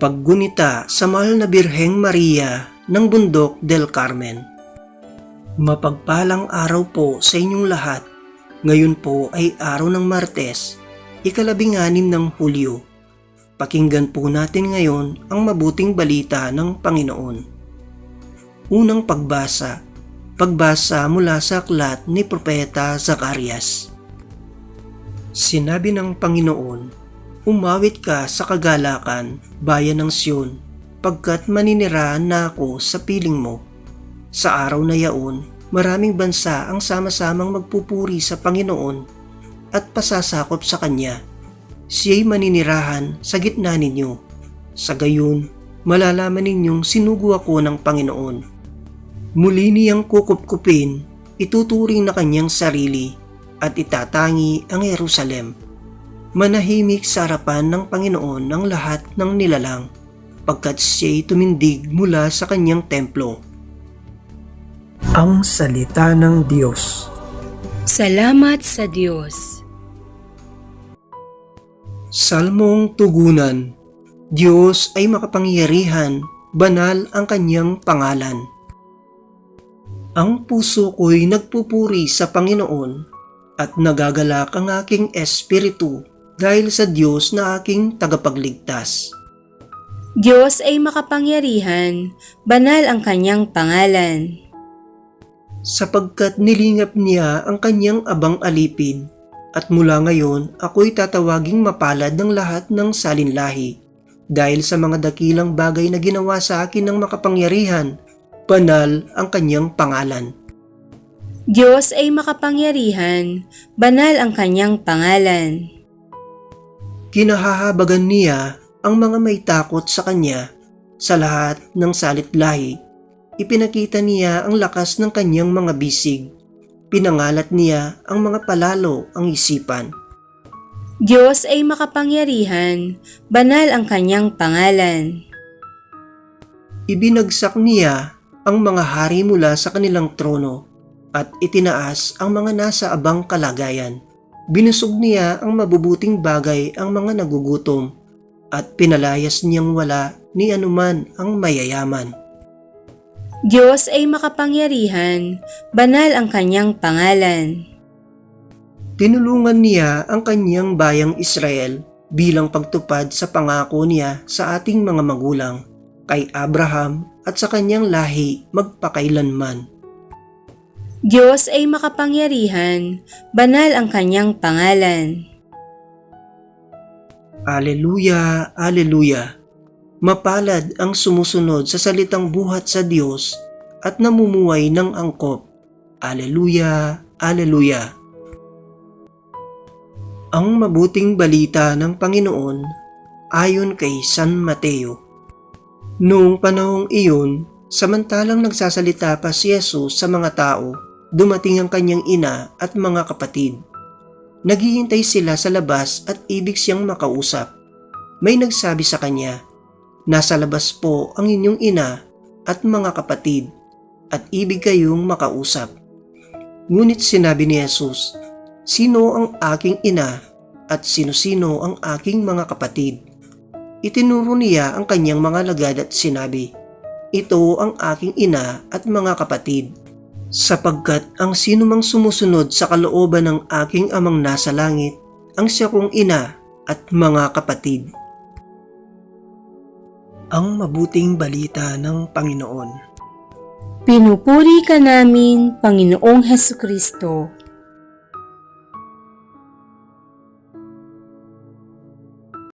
Paggunita sa mahal na Birheng Maria ng Bundok del Carmen. Mapagpalang araw po sa inyong lahat. Ngayon po ay araw ng Martes, ikalabing anim ng Hulyo. Pakinggan po natin ngayon ang mabuting balita ng Panginoon. Unang pagbasa, pagbasa mula sa aklat ni Propeta Zacarias. Sinabi ng Panginoon, Umawit ka sa kagalakan, bayan ng Siyon, pagkat maninirahan na ako sa piling mo. Sa araw na yaon, maraming bansa ang sama-samang magpupuri sa Panginoon at pasasakop sa Kanya. Siya'y maninirahan sa gitna ninyo. Sa gayon, malalaman ninyong sinugo ako ng Panginoon. Muli niyang kukupkupin, ituturing na kanyang sarili at itatangi ang Jerusalem. Manahimik sa harapan ng Panginoon ang lahat ng nilalang pagkat siya'y tumindig mula sa kanyang templo. Ang Salita ng Diyos Salamat sa Diyos. Salmong Tugunan Diyos ay makapangyarihan, banal ang kanyang pangalan. Ang puso ko'y nagpupuri sa Panginoon at nagagalak ang aking espiritu dahil sa Diyos na aking tagapagligtas. Diyos ay makapangyarihan, banal ang kanyang pangalan. sapagkat nilingap niya ang kanyang abang alipin at mula ngayon ako'y tatawaging mapalad ng lahat ng salinlahi dahil sa mga dakilang bagay na ginawa sa akin ng makapangyarihan, banal ang kanyang pangalan. Diyos ay makapangyarihan, banal ang kanyang pangalan. Kinahahabagan niya ang mga may takot sa kanya sa lahat ng salitlahi. Ipinakita niya ang lakas ng kanyang mga bisig. Pinangalat niya ang mga palalo ang isipan. Diyos ay makapangyarihan, banal ang kanyang pangalan. Ibinagsak niya ang mga hari mula sa kanilang trono at itinaas ang mga nasa abang kalagayan. Binusog niya ang mabubuting bagay ang mga nagugutom at pinalayas niyang wala ni anuman ang mayayaman. Diyos ay makapangyarihan, banal ang kanyang pangalan. Tinulungan niya ang kanyang bayang Israel bilang pagtupad sa pangako niya sa ating mga magulang, kay Abraham at sa kanyang lahi magpakailanman. Diyos ay makapangyarihan, banal ang kanyang pangalan. Aleluya, Aleluya. Mapalad ang sumusunod sa salitang buhat sa Diyos at namumuhay ng angkop. Aleluya, Aleluya. Ang mabuting balita ng Panginoon ayon kay San Mateo. Noong panahong iyon, samantalang nagsasalita pa si Jesus sa mga tao, dumating ang kanyang ina at mga kapatid. Naghihintay sila sa labas at ibig siyang makausap. May nagsabi sa kanya, Nasa labas po ang inyong ina at mga kapatid at ibig kayong makausap. Ngunit sinabi ni Jesus, Sino ang aking ina at sino-sino ang aking mga kapatid? Itinuro niya ang kanyang mga lagad at sinabi, Ito ang aking ina at mga kapatid sapagkat ang sino mang sumusunod sa kalooban ng aking amang nasa langit, ang siya kong ina at mga kapatid. Ang mabuting balita ng Panginoon. Pinupuri ka namin, Panginoong Heso Kristo.